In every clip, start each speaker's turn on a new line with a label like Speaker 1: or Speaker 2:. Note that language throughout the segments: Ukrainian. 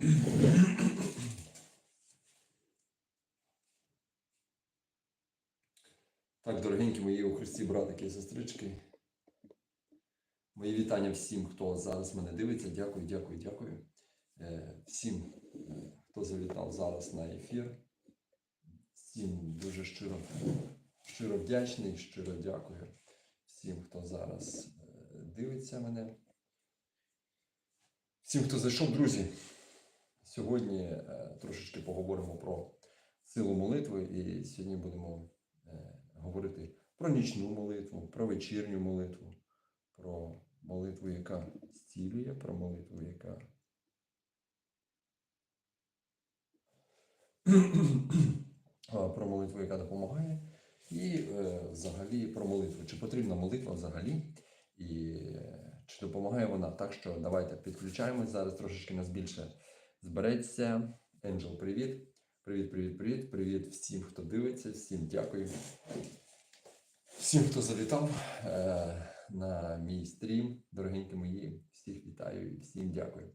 Speaker 1: Так, дорогенькі мої у Христі братики і сестрички. Мої вітання всім, хто зараз мене дивиться. Дякую, дякую, дякую. Е, Всім, е, хто завітав зараз на ефір. Всім дуже щиро, щиро вдячний, щиро дякую всім, хто зараз е, дивиться мене. Всім, хто зайшов, друзі. Сьогодні е, трошечки поговоримо про силу молитви, і сьогодні будемо е, говорити про нічну молитву, про вечірню молитву, про молитву, яка зцілює, про молитву, яка про молитву, яка допомагає, і е, взагалі про молитву. Чи потрібна молитва взагалі? І чи допомагає вона? Так що давайте підключаємось. Зараз трошечки нас більше збереться. Енджел, привіт. Привіт, привіт, привіт. Привіт всім, хто дивиться, всім дякую. Всім, хто завітав е, на мій стрім, дорогенькі мої, всіх вітаю і всім дякую.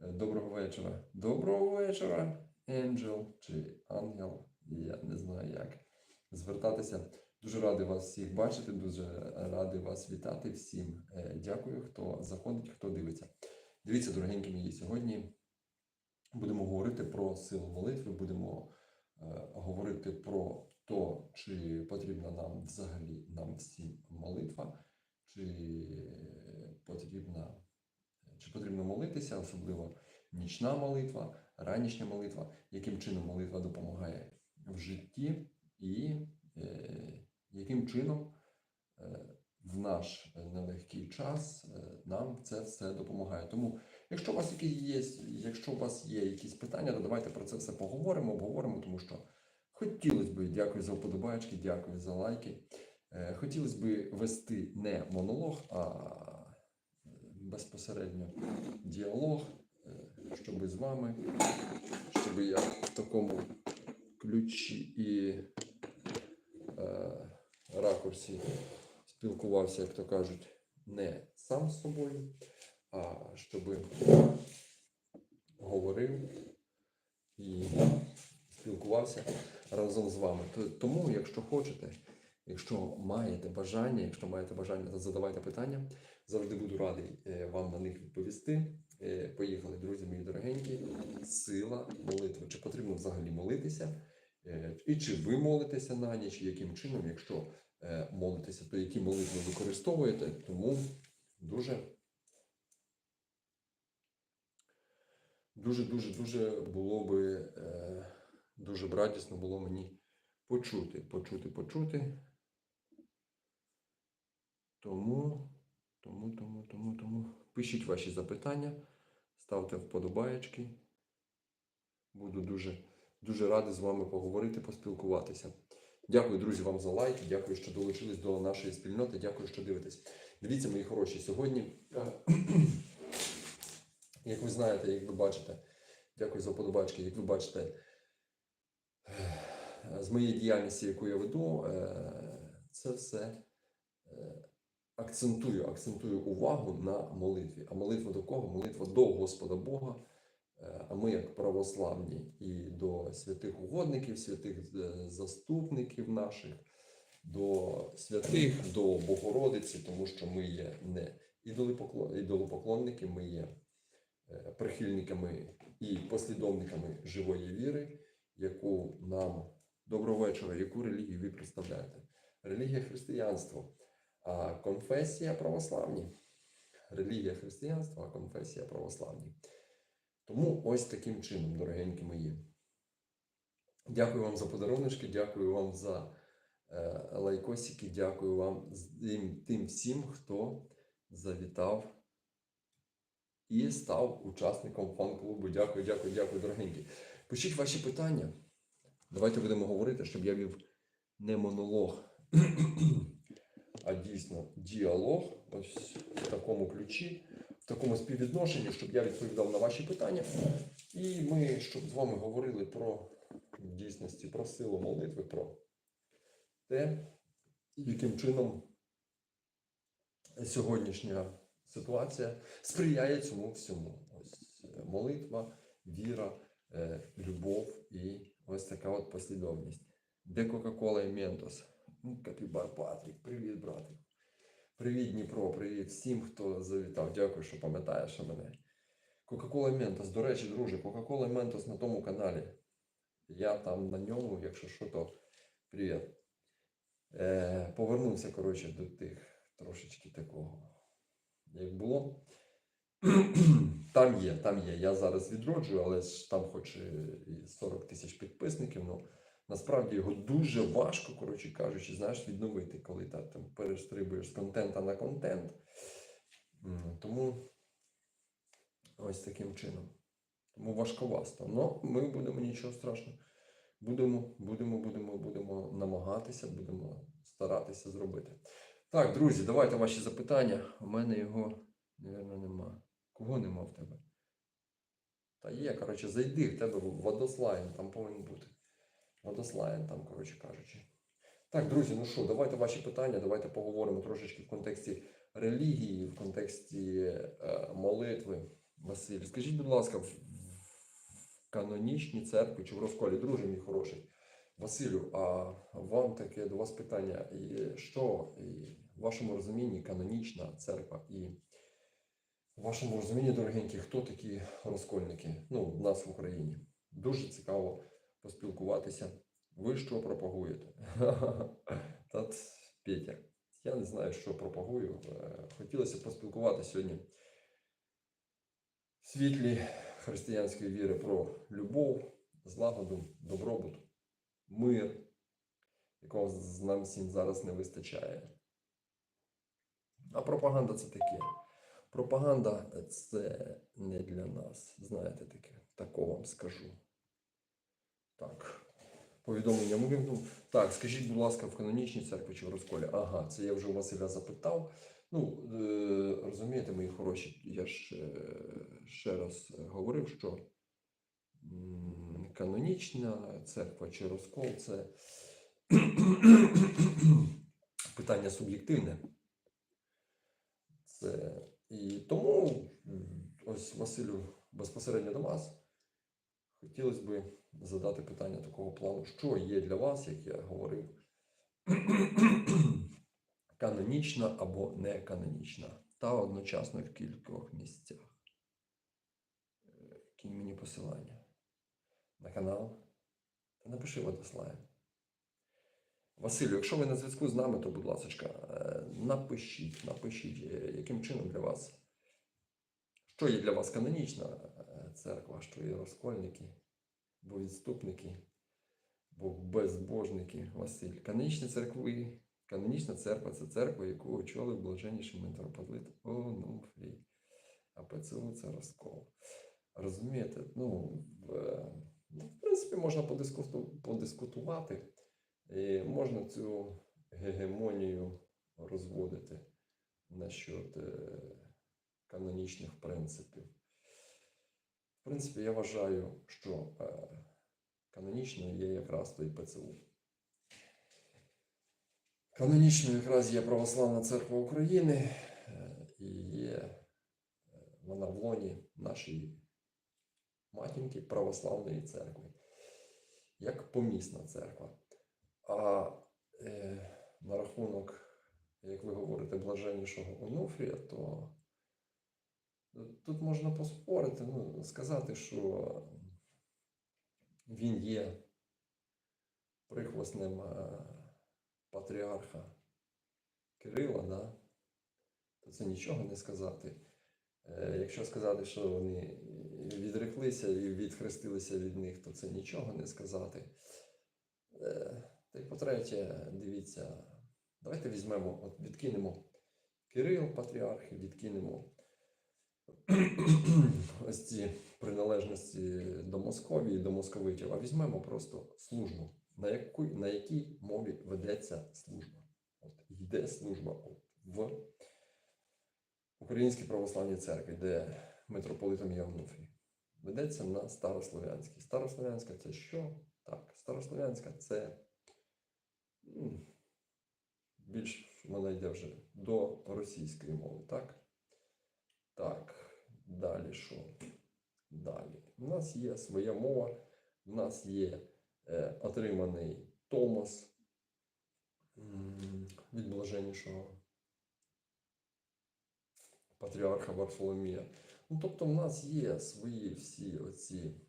Speaker 1: Е, Доброго вечора. Доброго вечора, Енджел чи Ангел. Я не знаю як звертатися. Дуже радий вас всіх бачити, дуже радий вас вітати всім. Е, Дякую, хто заходить, хто дивиться. Дивіться, дорогенькі мої, сьогодні будемо говорити про силу молитви, будемо е, говорити про те, чи потрібна нам взагалі нам всім молитва, чи потрібна, чи потрібно молитися, особливо нічна молитва, ранішня молитва, яким чином молитва допомагає в житті і е, яким чином е, в наш нелегкий час е, нам це все допомагає. Тому, якщо у вас які є, якщо у вас є якісь питання, то давайте про це все поговоримо, обговоримо, тому що хотілося б, дякую за вподобайки, дякую за лайки. Е, Хотілося б вести не монолог, а е, безпосередньо діалог, е, щоб з вами, щоб я в такому ключі і ракурсі спілкувався, як то кажуть, не сам з собою, щоб говорив і спілкувався разом з вами. Тому, якщо хочете, якщо маєте бажання, якщо маєте бажання, задавайте питання. Завжди буду радий е, вам на них відповісти. Е, Поїхали, друзі мої дорогенькі. Сила молитви. Чи потрібно взагалі молитися? Е, І чи ви молитеся на ніч, яким чином, якщо молитеся, то які молитви використовуєте? Тому дуже дуже, дуже, було би е, дуже б радісно було мені почути, почути, почути. Тому, тому, тому, тому, тому. Пишіть ваші запитання, ставте вподобаєчки. Буду дуже, дуже радий з вами поговорити, поспілкуватися. Дякую, друзі, вам за лайк. Дякую, що долучились до нашої спільноти. Дякую, що дивитесь. Дивіться, мої хороші, сьогодні, е, як ви знаєте, як ви бачите, дякую за вподобачки, як ви бачите, е, з моєї діяльності, яку я веду, е, це все е, акцентую, акцентую увагу на молитві. А молитва до кого? Молитва до Господа Бога. А ми, як православні, і до святих угодників, святих заступників наших, до святих, до Богородиці, тому що ми є не ідолопокло- ідолопоклонники, ми є прихильниками і послідовниками живої віри, яку нам доброго вечора, яку релігію ви представляєте? Релігія християнство, а конфесія православні. Релігія християнства, а конфесія православні. Тому ось таким чином, дорогенькі мої. Дякую вам за подарунки, дякую вам за е, лайкосики, дякую вам тим всім, хто завітав і став учасником фан-клубу. Дякую, дякую, дякую, дорогенькі. Пишіть ваші питання. Давайте будемо говорити, щоб я вів не монолог, а дійсно діалог. Ось в такому ключі, в такому співвідношенні, щоб я відповідав на ваші питання. І ми, щоб з вами говорили про дійсності про силу молитви, про те, яким чином сьогоднішня ситуація сприяє цьому всьому. Ось е, молитва, віра, е, любов і ось така от послідовність. Де Кока-Кола і Ментос? Ну, Капібар Патрік, привіт, братик. Привіт, Дніпро, привіт всім, хто завітав. Дякую, що пам'ятаєш мене. Кока-Кола Ментос. До речі, друже, Кока-Кола Ментос на тому каналі. Я там на ньому, якщо що, то привіт. Е, повернувся, коротше, до тих трошечки такого, як було. Там є, там є. Я зараз відроджую, але ж там хоч і 40 тисяч підписників. Ну, насправді його дуже важко, коротше кажучи, знаєш, відновити, коли та, там перестрибуєш з контента на контент. Тому ось таким чином. Тому важковасто. Ну, ми будемо нічого страшного. Будемо, будемо, будемо, будемо намагатися, будемо старатися зробити. Так, друзі, давайте ваші запитання. У мене його, мабуть, нема. Кого нема в тебе? Та є, коротше, зайди в тебе водослайн, там повинен бути. Водослайн, там, коротше кажучи. Так, друзі, ну що, давайте ваші питання, давайте поговоримо трошечки в контексті релігії, в контексті е, молитви. Василь, скажіть, будь ласка, в, канонічній церкві чи в розколі, друже мій хороший. Василю, а вам таке до вас питання: і що і в вашому розумінні канонічна церква і в вашому розумінні, дорогенькі, хто такі розкольники? Ну, в нас в Україні. Дуже цікаво поспілкуватися. Ви що пропагуєте? Та Петя, я не знаю, що пропагую. Е, Хотілося поспілкуватися сьогодні в світлі християнської віри про любов, злагоду, добробут, мир, якого нам всім зараз не вистачає. А пропаганда це таке. Пропаганда це не для нас. Знаєте таке, такого вам скажу. Так. Повідомлення вимкнув. Так, скажіть, будь ласка, в канонічній церкві чи в розколі? Ага, це я вже у Василя запитав. Ну, е, розумієте, мої хороші, я ж е, ще раз говорив, що канонічна церква чи розкол це питання суб'єктивне. І тому ось Василю безпосередньо до вас. Хотілося б задати питання такого плану, що є для вас, як я говорив, канонічна або не канонічна, та одночасно в кількох місцях. Е, Кинь мені посилання. На канал. Та напиши Владиславі. Василю, якщо ви на зв'язку з нами, то, будь ласка, напишіть, напишіть, е, яким чином для вас, що є для вас канонічна е, церква, що є розкольники, бо відступники, бо безбожники. Василь. Канонічні церкви, канонічна церква це церква, яку очолив блаженніший митрополит Онуфрій. А ПЦУ це розкол. Розумієте? Ну, в, е, ну, в принципі, можна подискутувати. І можна цю гегемонію розводити насчет канонічних принципів. В принципі, я вважаю, що е, канонічною є якраз той ПЦУ. Канонічною якраз є Православна Церква України е, і є е, вона в лоні нашої матінки Православної церкви, як помісна церква. А е, на рахунок, як ви говорите, блаженнішого Онуфрія, то тут можна поспорити, ну, сказати, що він є прихвосним е, патріарха Кирила, да? то це нічого не сказати. Е, Якщо сказати, що вони відреклися і відхрестилися від них, то це нічого не сказати. Та й по-третє, дивіться, давайте візьмемо, от відкинемо Кирил, патріарх, відкинемо ось ці приналежності до Московії, до московитів, а візьмемо просто службу, на, яку, на якій мові ведеться служба. От йде служба от, в Українській православній церкві, де митрополитом є Онуфрій. Ведеться на старослов'янській. Старослов'янська це що? Так, старослов'янська це більш вона йде вже до російської мови, так? Так, далі що? Далі. У нас є своя мова, у нас є е, отриманий Томос від блаженнішого патріарха Варфоломія. Ну, тобто, в нас є свої всі оці,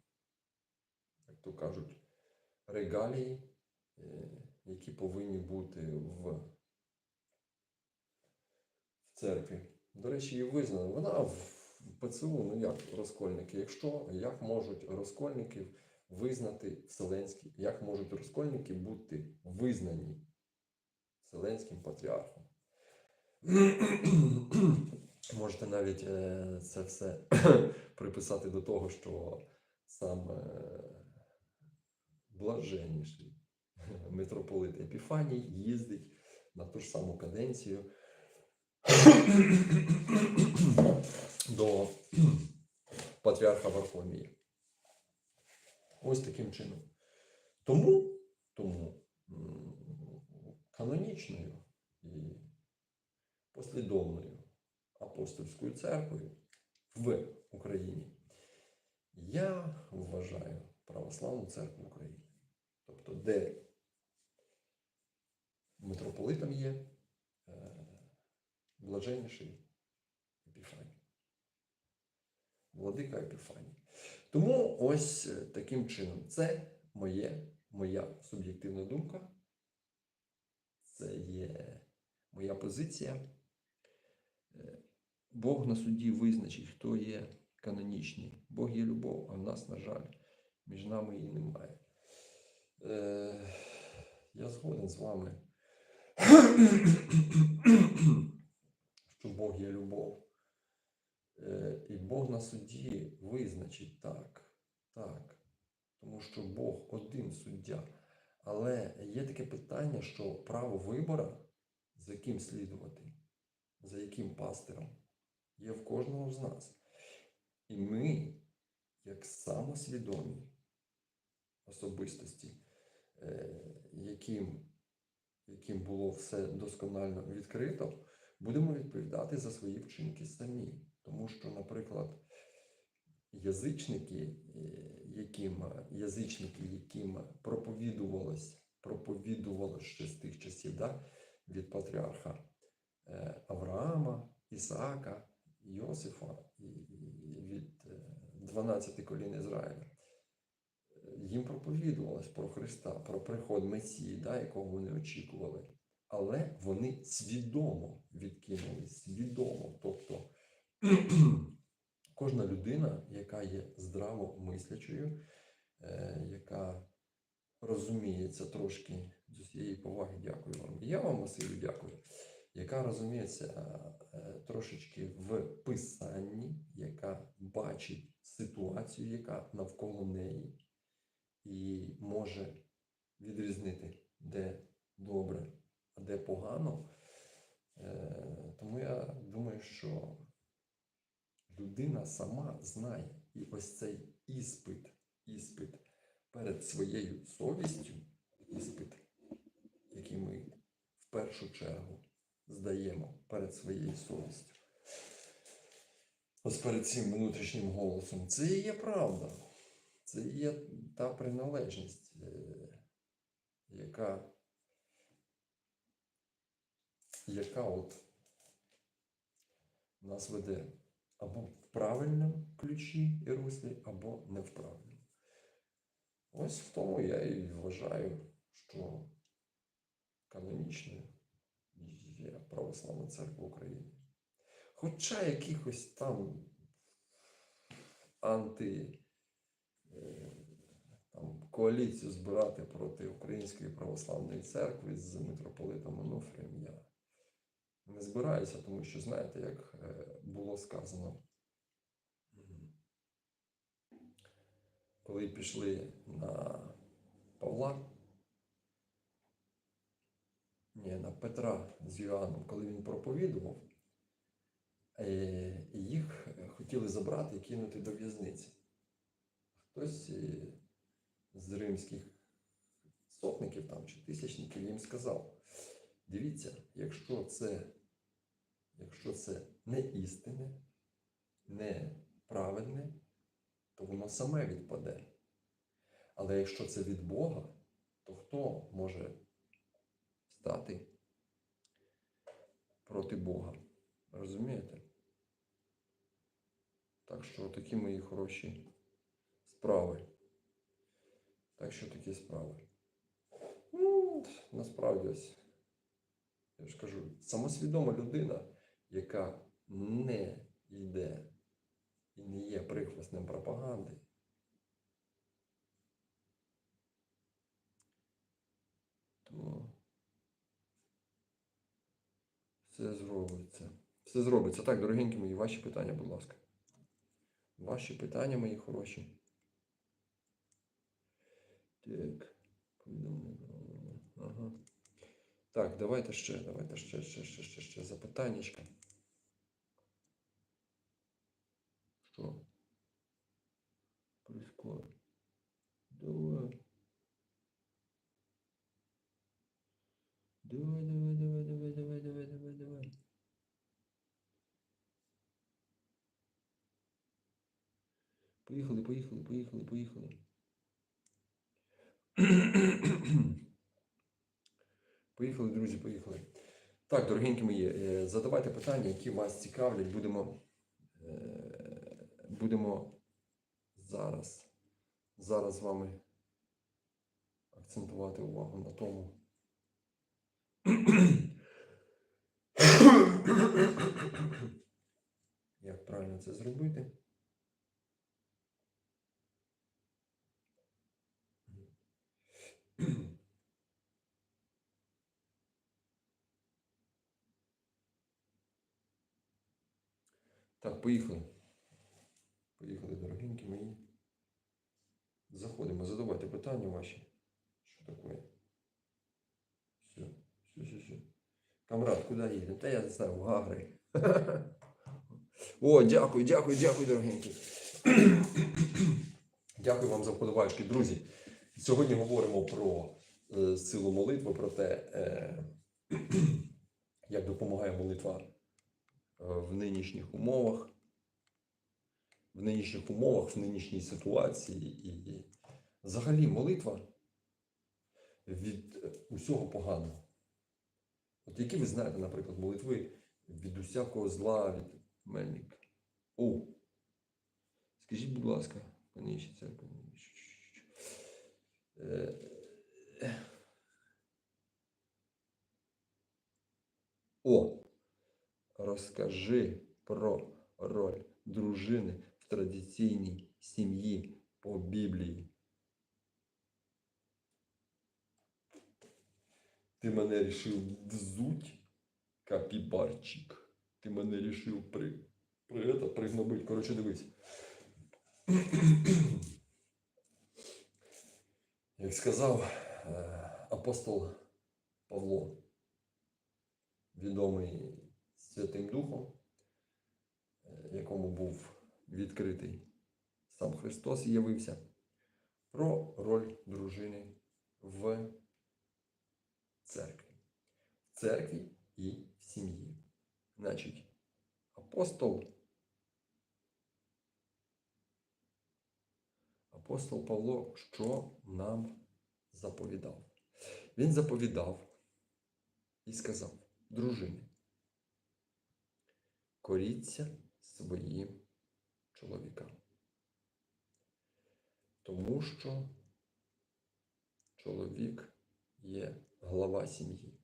Speaker 1: як то кажуть, регалії, е, які повинні бути в, в церкві. До речі, її визнано. Вона в ПЦУ, ну як розкольники. Якщо як можуть розкольників визнати Вселенський, як можуть розкольники бути визнані Вселенським патріархом? Можете навіть е, це все приписати до того, що сам е, блаженніший митрополит Епіфаній їздить на ту ж саму каденцію до патріарха Варфоломія. Ось таким чином. Тому, тому канонічною і послідовною апостольською церквою в Україні я вважаю православну церкву України. Тобто, де митрополитом є е, блаженніший Епіфаній. Владика Епіфаній. Тому ось е, таким чином це моє, моя суб'єктивна думка. Це є моя позиція. Е, Бог на суді визначить, хто є канонічний. Бог є любов, а в нас, на жаль, між нами її немає. Я згоден з вами, що Бог є любов. Е, і Бог на суді визначить так, так. Тому що Бог один суддя. Але є таке питання, що право вибора, за яким слідувати, за яким пастиром, є в кожного з нас. І ми, як самосвідомі особистості, е, яким, яким було все досконально відкрито, будемо відповідати за свої вчинки самі. Тому що, наприклад, язичники, е, яким, язичники, яким проповідувалось, проповідувалось ще з тих часів да, від патріарха е, Авраама, Ісаака, Йосифа і від е, 12 колін Ізраїля. Їм проповідувалось про Христа, про приход Месії, да, якого вони очікували. Але вони свідомо відкинули, свідомо. Тобто кожна людина, яка є здраво мислячою, е, яка розуміється трошки з усієї поваги, дякую вам. Я вам, Василю, дякую. Яка розуміється е, трошечки в писанні, яка бачить ситуацію, яка навколо неї, і може відрізнити, де добре, а де погано. Е, Тому я думаю, що людина сама знає. І ось цей іспит, іспит перед своєю совістю, іспит, який ми в першу чергу здаємо перед своєю совістю. Ось перед цим внутрішнім голосом. Це і є правда. Це є та приналежність, е, яка, яка от нас веде або в правильному ключі і руслі, або не в правильному. Ось в тому я і вважаю, що канонічною є Православна Церква України. Хоча якихось там анти там, коаліцію збирати проти Української православної церкви з митрополитом Онуфрієм я не збираюся, тому що знаєте, як е, було сказано, коли пішли на Павла, ні, на Петра з Йоанном, коли він проповідував, е, їх хотіли забрати і кинути до в'язниці. Хтось е, з римських сотників там, чи тисячників їм сказав: дивіться, якщо це, якщо це не істинне, не праведне, то воно воно саме відпаде. Але якщо це від Бога, то хто може стати проти Бога? Розумієте? Так що такі мої хороші справи. Так що такі справи. Ну, насправді ось, я ж кажу, самосвідома людина, яка не йде і не є прихвостнем пропаганди. То все зробиться. Все зробиться. Так, дорогенькі мої, ваші питання, будь ласка. Ваші питання, мої хороші. Так. повідомлення. Ага. Так, давайте ще, давайте ще, ще, ще, ще, ще запитаннячка. Що? Прискоро. Давай. Давай, давай, давай, давай, давай, давай, давай, давай. Поїхали, поїхали, поїхали, поїхали. Поїхали, друзі, поїхали. Так, дорогенькі мої, е, задавайте питання, які вас цікавлять. Будемо, е, будемо зараз, зараз з вами акцентувати увагу на тому. Як правильно це зробити? Так, поїхали. Поїхали, дорогенькі мої. Заходимо, задавайте питання ваші. Що таке? Все, все, все, все. Камрад, куди їдемо? Та я не знаю, в Гагри. О, дякую, дякую, дякую, дорогенькі. Дякую вам за вподобайки. Друзі, сьогодні говоримо про е, силу молитви, про те, е, як допомагає молитва в нинішніх умовах, в нинішніх умовах, в нинішній ситуації. І взагалі молитва від е, усього поганого. От які ви знаєте, наприклад, молитви від усякого зла, від мельника. О! Скажіть, будь ласка, паніші церква. Е, О! Розкажи про роль дружини в традиційній сім'ї по Біблії. Ти мене рішив взуть, капібарчик. Ти мене рішив при, при это, пригнобить. Коротше, дивись. Як сказав е, апостол Павло, відомий Святим Духом, е, якому був відкритий сам Христос і явився, про роль дружини в церкві. В церкві і в сім'ї. Значить, апостол апостол Павло що нам заповідав? Він заповідав і сказав, дружини, коріться своїм чоловікам. Тому що чоловік є глава сім'ї.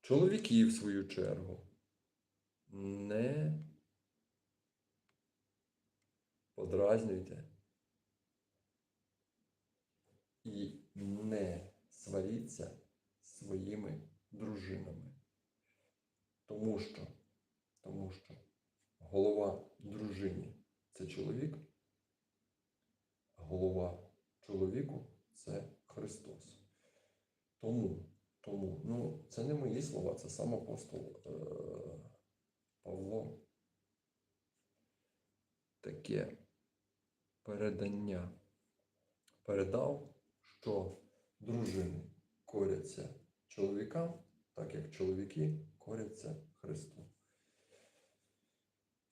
Speaker 1: Чоловіки, в свою чергу, не подразнюйте і не сваріться своїми дружинами. Тому що, тому що голова дружині це чоловік, а голова чоловіку це Христос. Тому, тому, ну, це не мої слова, це сам апостол е, Павло. Таке передання передав, що дружини коряться чоловікам, так як чоловіки коряться Христу.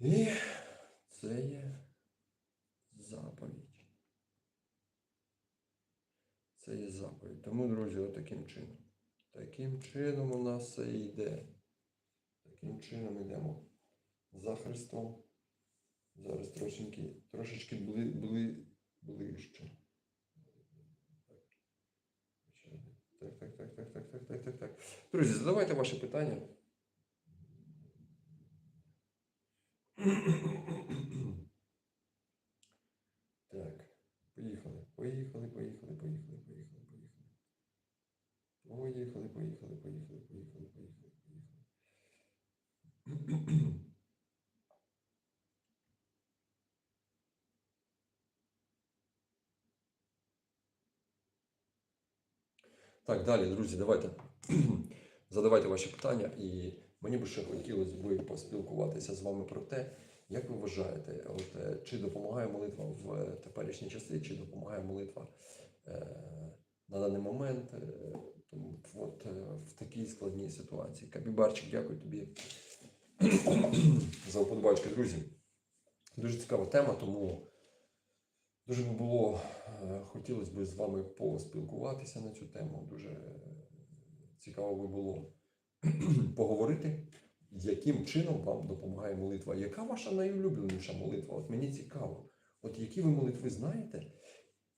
Speaker 1: І це є заповідь. Це є заповідь. Тому, друзі, отаким от чином. Таким чином у нас все йде. Таким чином йдемо за Христом. Зараз трошеньки, трошечки бли, бли, ближче. Так, так, так, так, так, так, так, так, так. Друзі, задавайте ваші питання. Так, поїхали, поїхали, поїхали, поїхали, поїхали, поїхали. Поїхали, поїхали, поїхали, поїхали, поїхали, поїхали. Так, далі, друзі, давайте задавайте ваші питання, і мені би ще хотілося б поспілкуватися з вами про те, як ви вважаєте, от, е, чи допомагає молитва в е, теперішній часи, чи допомагає молитва е, на даний момент е, от, е, в такій складній ситуації. Капібарчик, дякую тобі за вподобачки, друзі. Дуже цікава тема, тому дуже би було, хотілося б з вами поспілкуватися на цю тему. Дуже цікаво би було поговорити, яким чином вам допомагає молитва. Яка ваша найулюбленіша молитва? От мені цікаво. От які ви молитви знаєте,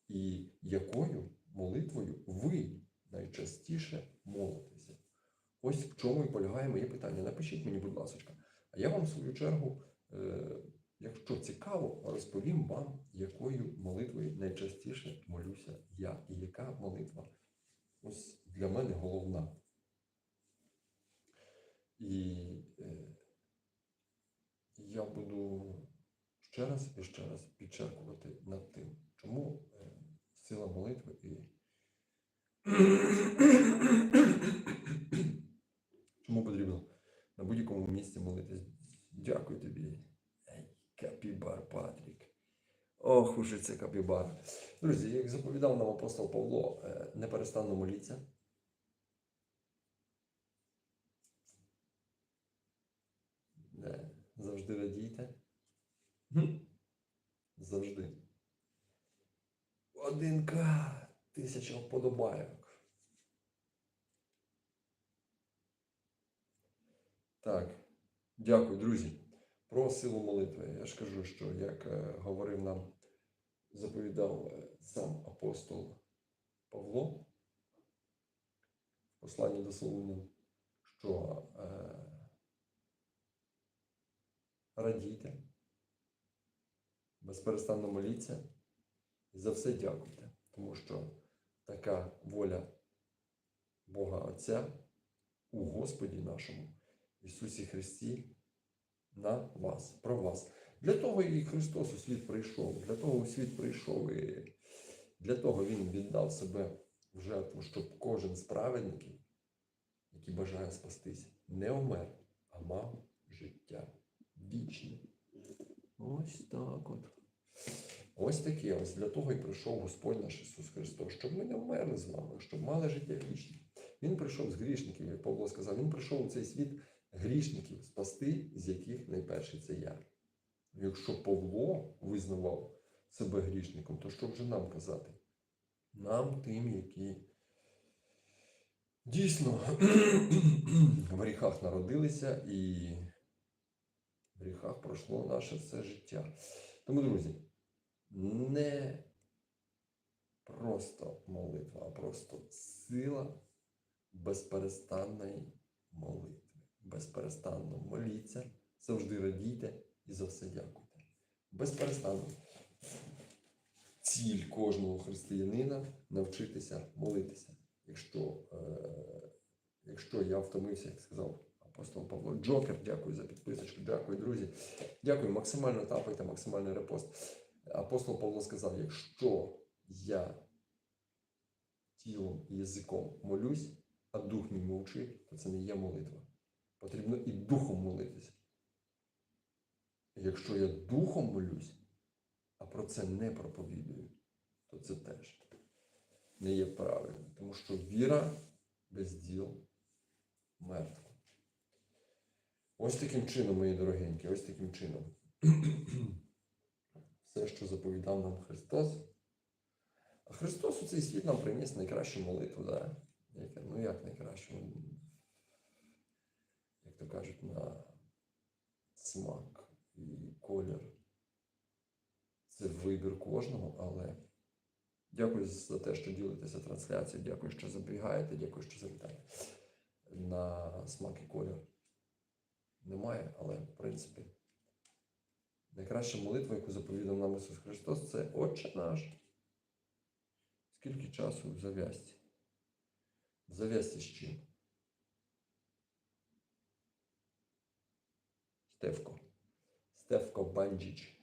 Speaker 1: і якою молитвою ви найчастіше молитеся? Ось в чому і полягає моє питання. Напишіть мені, будь ласка. А я вам, в свою чергу, е, якщо цікаво, розповім вам, якою молитвою найчастіше молюся я, і яка молитва ось для мене головна. І е, я буду ще раз і ще раз підчеркувати над тим, чому е, сила молитви і чому потрібно на будь-якому місці молитись. Дякую тобі. Капібар Патрік. Ох, уже це капібар. Друзі, як заповідав нам апостол Павло, е, неперестанно моліться. Не, завжди радійте. Завжди. Один К, тисяча вподобайок. Так, дякую, друзі. Про силу молитви. Я ж кажу, що як е, говорив нам, заповідав е, сам апостол Павло в посланні до Солунян, що е, радійте, безперестанно моліться. І за все дякуйте, тому що така воля Бога Отця у Господі нашому Ісусі Христі на вас, про вас. Для того і Христос у світ прийшов, для того у світ прийшов і для того Він віддав себе в жертву, щоб кожен з праведників, який бажає спастись, не умер, а мав життя вічне. Ось так от. Ось таке. Ось для того і прийшов Господь наш Ісус Христос, щоб ми не вмерли з вами, щоб мали життя вічне. Він прийшов з грішників, як Павло сказав, він прийшов у цей світ грішників спасти, з яких найперший це я. Якщо Павло визнавав себе грішником, то що вже нам казати? Нам, тим, які дійсно в гріхах народилися і гріхах пройшло наше все життя. Тому, друзі, не просто молитва, а просто сила безперестанної молитви. Безперестанно моліться, завжди радійте і за все дякуйте. Безперестанно. Ціль кожного християнина навчитися молитися. Якщо, е, якщо я втомився, як сказав апостол Павло Джокер, дякую за підписочку, дякую, друзі. Дякую, максимально тапайте, максимальний репост. Апостол Павло сказав: якщо я тілом і язиком молюсь, а дух мій мовчить, то це не є молитва. Потрібно і духом молитися. Якщо я духом молюсь, а про це не проповідую, то це теж не є правильно. Тому що віра без діл мертва. Ось таким чином, мої дорогенькі, ось таким чином. Все, що заповідав нам Христос. А Христос у цей світ нам приніс найкращу молитву, да? Яке- ну як найкращу? Як то кажуть, на смак і колір. Це вибір кожного, але дякую за те, що ділитеся трансляцією, дякую, що забігаєте, дякую, що завітаєте. На смак і колір немає, але в принципі. Найкраща молитва, яку заповідав нам Ісус Христос, це Отче наш. Скільки часу в зав'язці? В зав'язці з чим? Стевко. Стевко Банджіч.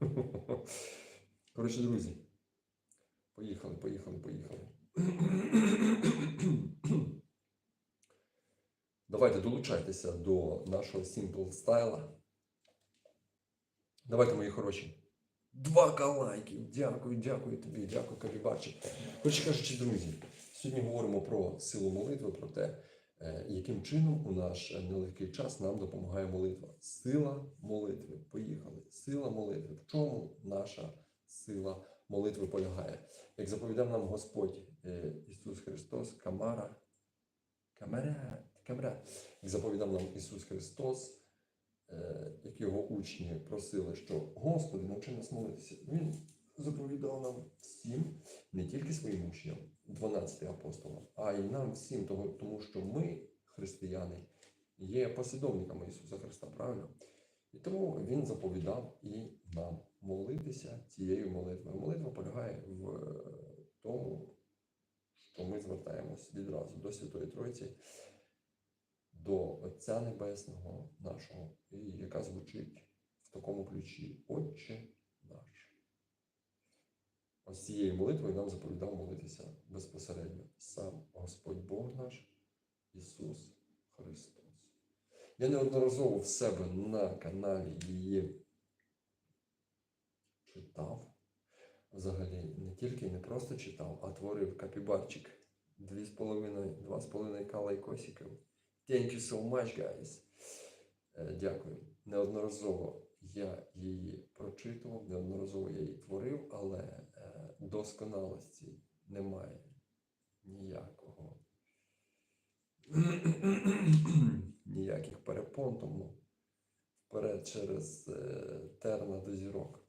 Speaker 1: Коротше, друзі. Поїхали, поїхали, поїхали. Давайте долучайтеся до нашого Simple стайла. Давайте, мої хороші. Два калайки. Дякую, дякую тобі, дякую, Кабібарчик. Коротше кажучи, друзі, сьогодні говоримо про силу молитви, про те, е, яким чином у наш нелегкий час нам допомагає молитва. Сила молитви. Поїхали. Сила молитви. В чому наша сила молитви полягає? Як заповідав нам Господь е, Ісус Христос, Камара. Камера, камера. Як заповідав нам Ісус Христос, е, як його учні просили, що Господи, навчи нас молитися. Він заповідав нам всім, не тільки своїм учням, 12 апостолам, а й нам всім, тому що ми, християни, є послідовниками Ісуса Христа, правильно? І тому Він заповідав і нам молитися цією молитвою. Молитва полягає в е, тому, що ми звертаємось відразу до Святої Тройці, до Отця Небесного нашого, яка звучить в такому ключі Отче наш. Ось цією молитвою нам заповідав молитися безпосередньо сам Господь Бог наш, Ісус Христос. Я неодноразово в себе на каналі її читав. Взагалі не тільки не просто читав, а творив капібарчик. Дві з половиною, два з половиною кала і косиків. Thank you so much, guys. Е, Дякую. Неодноразово я її прочитував, неодноразово я її творив, але е, досконалості немає ніякого. Ніяких перепон, тому вперед через е, терна до зірок.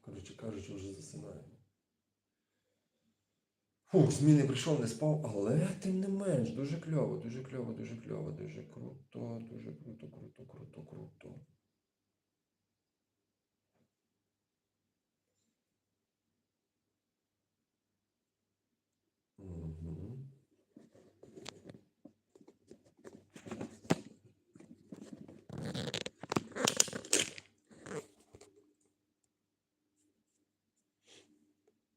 Speaker 1: Коротше кажучи, вже засинаю. Фух, зміни прийшов, не спав, але тим не менш, дуже кльово, дуже кльово, дуже кльово, дуже круто, дуже круто, круто, круто, круто.